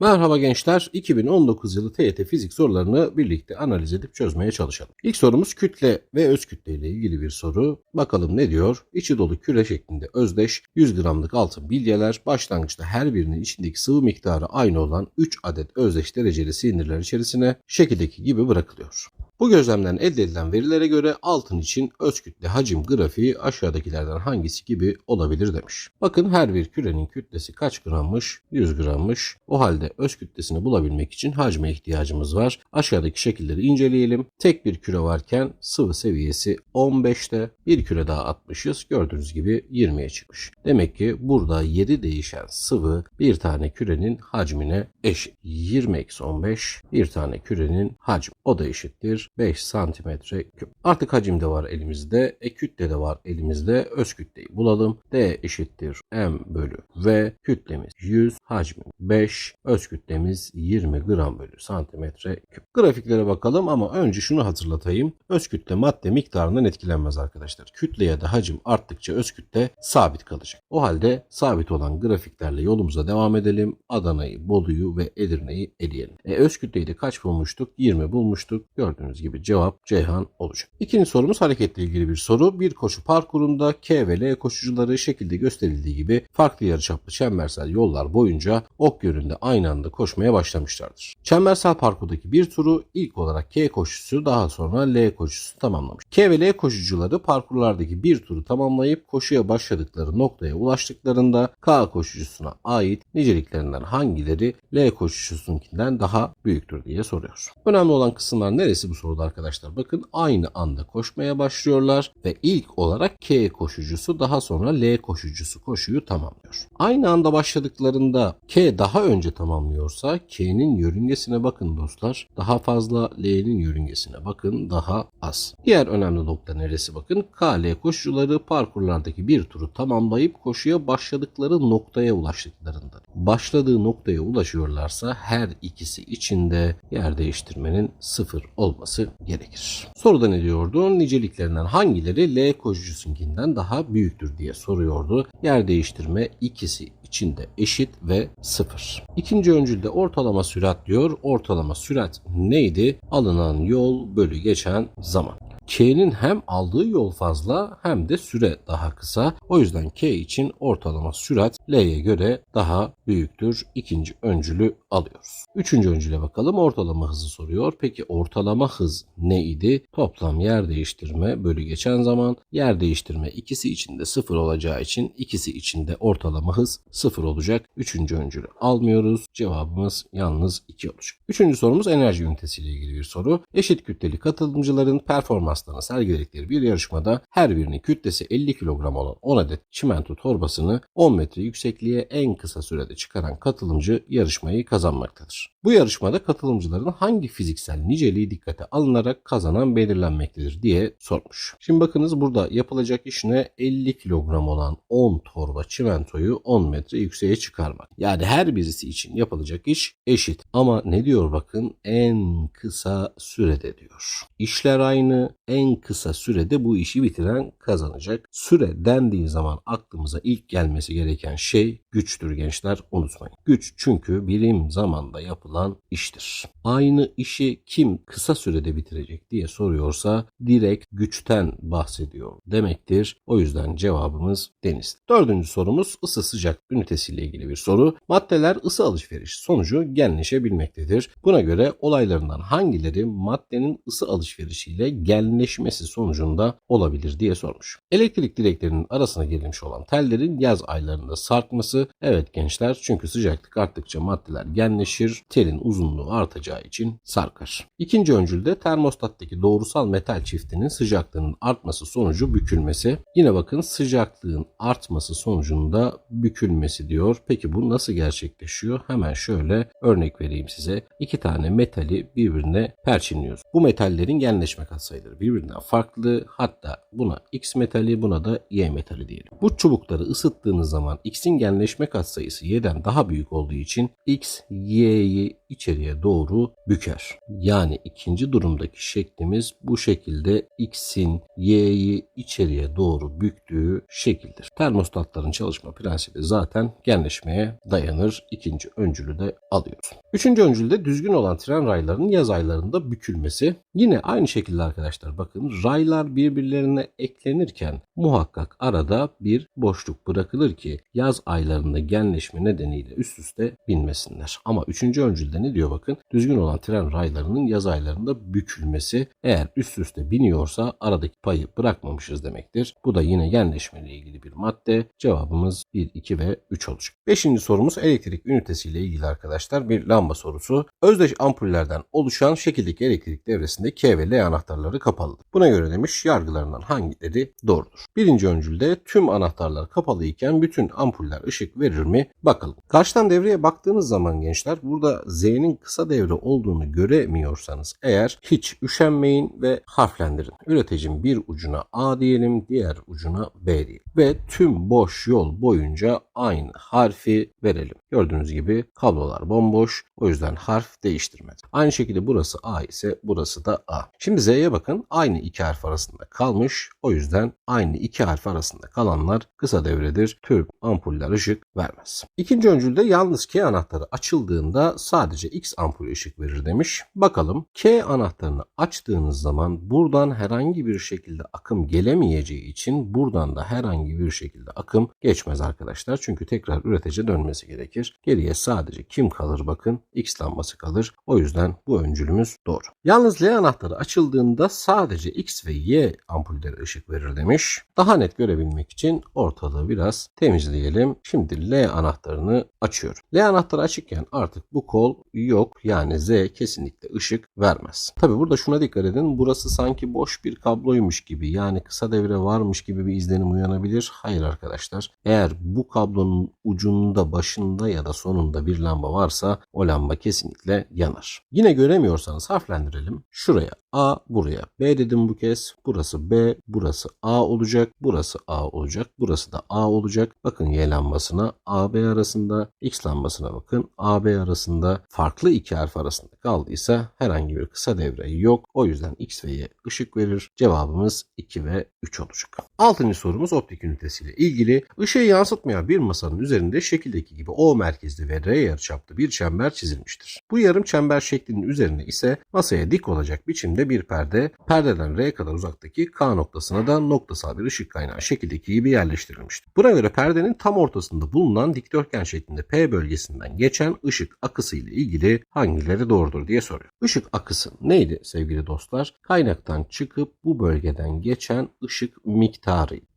Merhaba gençler. 2019 yılı TYT fizik sorularını birlikte analiz edip çözmeye çalışalım. İlk sorumuz kütle ve öz kütle ile ilgili bir soru. Bakalım ne diyor? İçi dolu küre şeklinde özdeş 100 gramlık altın bilyeler başlangıçta her birinin içindeki sıvı miktarı aynı olan 3 adet özdeş dereceli silindirler içerisine şekildeki gibi bırakılıyor. Bu gözlemden elde edilen verilere göre altın için öz kütle hacim grafiği aşağıdakilerden hangisi gibi olabilir demiş. Bakın her bir kürenin kütlesi kaç grammış? 100 grammış. O halde öz kütlesini bulabilmek için hacme ihtiyacımız var. Aşağıdaki şekilleri inceleyelim. Tek bir küre varken sıvı seviyesi 15'te. Bir küre daha atmışız. Gördüğünüz gibi 20'ye çıkmış. Demek ki burada yeri değişen sıvı bir tane kürenin hacmine eşit. 20 eksi 15 bir tane kürenin hacmi. O da eşittir 5 santimetre küp. Artık hacim de var elimizde. E kütle de var elimizde. Öz kütleyi bulalım. D eşittir M bölü V. Kütlemiz 100. Hacmi 5. Öz kütlemiz 20 gram bölü santimetre küp. Grafiklere bakalım ama önce şunu hatırlatayım. Öz kütle madde miktarından etkilenmez arkadaşlar. Kütle ya da hacim arttıkça öz kütle sabit kalacak. O halde sabit olan grafiklerle yolumuza devam edelim. Adana'yı, Bolu'yu ve Edirne'yi eleyelim. E, öz kütleyi de kaç bulmuştuk? 20 bulmuştuk. Gördüğünüz gibi cevap Ceyhan olacak. İkinci sorumuz hareketle ilgili bir soru. Bir koşu parkurunda K ve L koşucuları şekilde gösterildiği gibi farklı yarıçaplı çembersel yollar boyunca ok yönünde aynı anda koşmaya başlamışlardır. Çembersel parkurdaki bir turu ilk olarak K koşucusu daha sonra L koşucusu tamamlamış. K ve L koşucuları parkurlardaki bir turu tamamlayıp koşuya başladıkları noktaya ulaştıklarında K koşucusuna ait niceliklerinden hangileri L koşucusununkinden daha büyüktür diye soruyor. Önemli olan kısımlar neresi bu soruda arkadaşlar? Bakın aynı anda koşmaya başlıyorlar ve ilk olarak K koşucusu daha sonra L koşucusu koşuyu tamamlıyor. Aynı anda başladıklarında K daha önce tamamlıyorsa K'nin yörüngesine bakın dostlar. Daha fazla L'nin yörüngesine bakın daha az. Diğer önemli nokta neresi bakın? K, L koşucuları parkurlardaki bir turu tamamlayıp koşuya başladıkları noktaya ulaştıklarında. Başladığı noktaya ulaşıyorlarsa her ikisi için de yer değiştirmenin sıfır olması gerekir. Soruda ne diyordu? Niceliklerinden hangileri L koşucusunkinden daha büyüktür diye soruyordu. Yer değiştirme ikisi içinde eşit ve sıfır. İkinci öncülde ortalama sürat diyor. Ortalama sürat neydi? Alınan yol bölü geçen zaman. K'nin hem aldığı yol fazla hem de süre daha kısa. O yüzden K için ortalama sürat L'ye göre daha büyüktür. İkinci öncülü alıyoruz. Üçüncü öncüle bakalım. Ortalama hızı soruyor. Peki ortalama hız neydi? Toplam yer değiştirme bölü geçen zaman. Yer değiştirme ikisi için de sıfır olacağı için ikisi için de ortalama hız sıfır olacak. Üçüncü öncülü almıyoruz. Cevabımız yalnız 2 olacak. Üçüncü sorumuz enerji ünitesiyle ilgili bir soru. Eşit kütleli katılımcıların performans performanslarını sergiledikleri bir yarışmada her birinin kütlesi 50 kilogram olan 10 adet çimento torbasını 10 metre yüksekliğe en kısa sürede çıkaran katılımcı yarışmayı mercados. Bu yarışmada katılımcıların hangi fiziksel niceliği dikkate alınarak kazanan belirlenmektedir diye sormuş. Şimdi bakınız burada yapılacak iş ne? 50 kilogram olan 10 torba çimentoyu 10 metre yükseğe çıkarmak. Yani her birisi için yapılacak iş eşit. Ama ne diyor bakın? En kısa sürede diyor. İşler aynı, en kısa sürede bu işi bitiren kazanacak. Süre dendiği zaman aklımıza ilk gelmesi gereken şey güçtür gençler unutmayın. Güç çünkü birim zamanda yapılan iştir. Aynı işi kim kısa sürede bitirecek diye soruyorsa direkt güçten bahsediyor demektir. O yüzden cevabımız deniz. Dördüncü sorumuz ısı sıcak ünitesiyle ilgili bir soru. Maddeler ısı alışveriş sonucu genleşebilmektedir. Buna göre olaylarından hangileri maddenin ısı alışverişiyle genleşmesi sonucunda olabilir diye sormuş. Elektrik direklerinin arasına girilmiş olan tellerin yaz aylarında sarkması evet gençler çünkü sıcaklık arttıkça maddeler genleşir, telin uzunluğu artacağı için sarkar. İkinci öncülde termostattaki doğrusal metal çiftinin sıcaklığının artması sonucu bükülmesi. Yine bakın sıcaklığın artması sonucunda bükülmesi diyor. Peki bu nasıl gerçekleşiyor? Hemen şöyle örnek vereyim size. İki tane metali birbirine perçinliyoruz. Bu metallerin genleşme katsayıları birbirinden farklı. Hatta buna X metali buna da Y metali diyelim. Bu çubukları ısıttığınız zaman X'in genleşme katsayısı Y'den daha büyük olduğu için X, Y'yi the içeriye doğru büker. Yani ikinci durumdaki şeklimiz bu şekilde x'in y'yi içeriye doğru büktüğü şekildir. Termostatların çalışma prensibi zaten genleşmeye dayanır. İkinci öncülü de alıyoruz. Üçüncü öncülde düzgün olan tren raylarının yaz aylarında bükülmesi. Yine aynı şekilde arkadaşlar bakın raylar birbirlerine eklenirken muhakkak arada bir boşluk bırakılır ki yaz aylarında genleşme nedeniyle üst üste binmesinler. Ama üçüncü öncülde ne diyor bakın düzgün olan tren raylarının yaz aylarında bükülmesi eğer üst üste biniyorsa aradaki payı bırakmamışız demektir. Bu da yine genleşme ile ilgili bir madde. Cevabımız 1, 2 ve 3 olacak. Beşinci sorumuz elektrik ünitesiyle ilgili arkadaşlar bir lamba sorusu. Özdeş ampullerden oluşan şekildeki elektrik devresinde K ve L anahtarları kapalıdır. Buna göre demiş yargılarından hangileri doğrudur? Birinci öncülde tüm anahtarlar kapalı iken bütün ampuller ışık verir mi? Bakalım. Karşıdan devreye baktığınız zaman gençler burada Z'nin kısa devre olduğunu göremiyorsanız eğer hiç üşenmeyin ve harflendirin. Üreticinin bir ucuna A diyelim, diğer ucuna B diyelim. Ve tüm boş yol boyunca aynı harfi verelim. Gördüğünüz gibi kablolar bomboş. O yüzden harf değiştirmedi. Aynı şekilde burası A ise burası da A. Şimdi Z'ye bakın. Aynı iki harf arasında kalmış. O yüzden aynı iki harf arasında kalanlar kısa devredir. Tüm ampuller ışık vermez. İkinci öncülde yalnız K anahtarı açıldığında sadece X ampulü ışık verir demiş. Bakalım K anahtarını açtığınız zaman buradan herhangi bir şekilde akım gelemeyeceği için buradan da herhangi bir şekilde akım geçmez arkadaşlar. Çünkü tekrar üretici dönmesi gerekir. Geriye sadece kim kalır bakın X lambası kalır. O yüzden bu öncülümüz doğru. Yalnız L anahtarı açıldığında sadece X ve Y ampulleri ışık verir demiş. Daha net görebilmek için ortalığı biraz temizleyelim. Şimdi L anahtarını açıyorum. L anahtarı açıkken artık bu kol yok. Yani Z kesinlikle ışık vermez. Tabi burada şuna dikkat edin. Burası sanki boş bir kabloymuş gibi yani kısa devre varmış gibi bir izlenim uyanabilir. Hayır arkadaşlar. Eğer bu kablonun ucunda, başında ya da sonunda bir lamba varsa o lamba kesinlikle yanar. Yine göremiyorsanız harflendirelim. Şuraya A, buraya B dedim bu kez. Burası B, burası A olacak. Burası A olacak. Burası da A olacak. Bakın Y lambasına AB arasında, X lambasına bakın AB arasında farklı iki harf arasında kaldıysa herhangi bir kısa devre yok. O yüzden X ve Y ışık verir. Cevabımız 2 ve 3 olacak. Altıncı sorumuz optik ünitesiyle ilgili. Işığı yansıtmayan bir masanın üzerinde şekildeki gibi O merkezli ve R yarıçaplı bir çember çizilmiştir. Bu yarım çember şeklinin üzerine ise masaya dik olacak biçimde bir perde, perdeden R kadar uzaktaki K noktasına da noktasal bir ışık kaynağı şekildeki gibi yerleştirilmiştir. Buna göre perdenin tam ortasında bulunan dikdörtgen şeklinde P bölgesinden geçen ışık akısı ile ilgili hangileri doğrudur diye soruyor. Işık akısı neydi sevgili dostlar? Kaynaktan çıkıp bu bölgeden geçen ışık miktarı.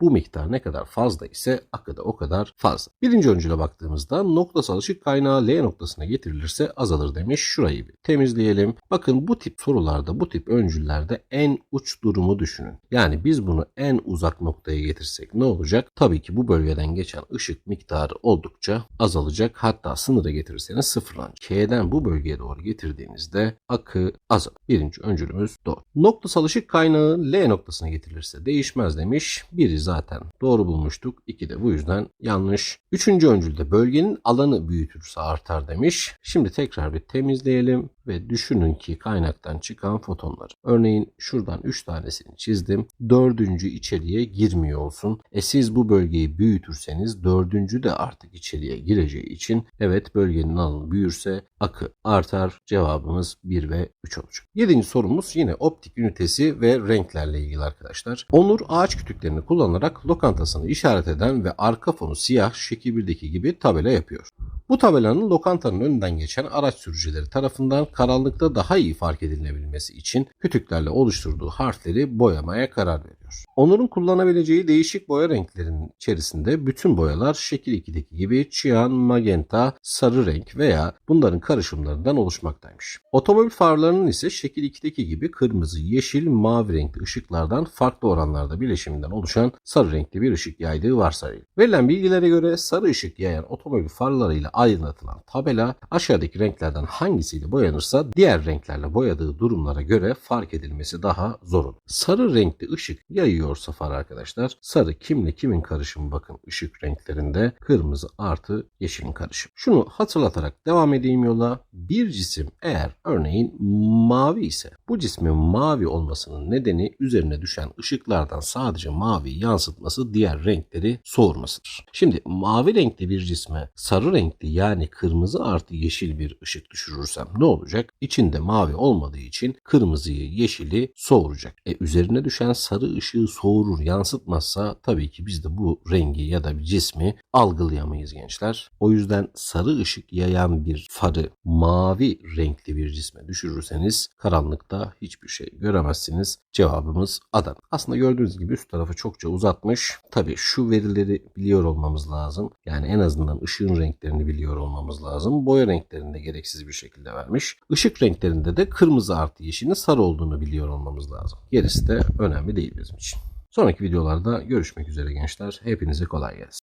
Bu miktar ne kadar fazla ise akı da o kadar fazla. Birinci öncüle baktığımızda noktasal ışık kaynağı L noktasına getirilirse azalır demiş. Şurayı bir temizleyelim. Bakın bu tip sorularda, bu tip öncüllerde en uç durumu düşünün. Yani biz bunu en uzak noktaya getirsek ne olacak? Tabii ki bu bölgeden geçen ışık miktarı oldukça azalacak. Hatta sınıra getirirseniz sıfırlanacak. K'den bu bölgeye doğru getirdiğinizde akı azalır. Birinci öncülümüz doğru. Noktasal ışık kaynağı L noktasına getirilirse değişmez demiş. Biri zaten doğru bulmuştuk. İki de bu yüzden yanlış. Üçüncü öncülde bölgenin alanı büyütürse artar demiş. Şimdi tekrar bir temizleyelim ve düşünün ki kaynaktan çıkan fotonları. Örneğin şuradan 3 tanesini çizdim. Dördüncü içeriye girmiyor olsun. E siz bu bölgeyi büyütürseniz dördüncü de artık içeriye gireceği için evet bölgenin alanı büyürse akı artar. Cevabımız 1 ve 3 olacak. Yedinci sorumuz yine optik ünitesi ve renklerle ilgili arkadaşlar. Onur ağaç kütüklerini kullanarak lokantasını işaret eden ve arka fonu siyah şekil 1'deki gibi tabela yapıyor. Bu tabelanın lokantanın önünden geçen araç sürücüleri tarafından karanlıkta daha iyi fark edilebilmesi için kütüklerle oluşturduğu harfleri boyamaya karar veriyor. Onur'un kullanabileceği değişik boya renklerinin içerisinde bütün boyalar şekil 2'deki gibi çiyan, magenta, sarı renk veya bunların karışımlarından oluşmaktaymış. Otomobil farlarının ise şekil 2'deki gibi kırmızı, yeşil, mavi renkli ışıklardan farklı oranlarda bileşiminden oluşan sarı renkli bir ışık yaydığı varsayılır. Verilen bilgilere göre sarı ışık yayan otomobil farlarıyla aydınlatılan tabela aşağıdaki renklerden hangisiyle boyanırsa diğer renklerle boyadığı durumlara göre fark edilmesi daha zor olur. Sarı renkli ışık yayıyorsa far arkadaşlar sarı kimle kimin karışımı bakın ışık renklerinde kırmızı artı yeşilin karışımı. Şunu hatırlatarak devam edeyim yola. Bir cisim eğer örneğin mavi ise bu cismin mavi olmasının nedeni üzerine düşen ışıklardan sadece mavi yansıtması diğer renkleri soğurmasıdır. Şimdi mavi renkli bir cisme sarı renkli yani kırmızı artı yeşil bir ışık düşürürsem ne olacak? İçinde mavi olmadığı için kırmızıyı yeşili soğuracak. E üzerine düşen sarı ışığı soğurur yansıtmazsa tabii ki biz de bu rengi ya da bir cismi algılayamayız gençler. O yüzden sarı ışık yayan bir farı mavi renkli bir cisme düşürürseniz karanlıkta hiçbir şey göremezsiniz. Cevabımız Adana. Aslında gördüğünüz gibi üst tarafı çokça uzatmış. Tabii şu verileri biliyor olmamız lazım. Yani en azından ışığın renklerini biliyor olmamız lazım. Boya renklerini de gereksiz bir şekilde vermiş. Işık renklerinde de kırmızı artı yeşilin sarı olduğunu biliyor olmamız lazım. Gerisi de önemli değil bizim için. Sonraki videolarda görüşmek üzere gençler. Hepinize kolay gelsin.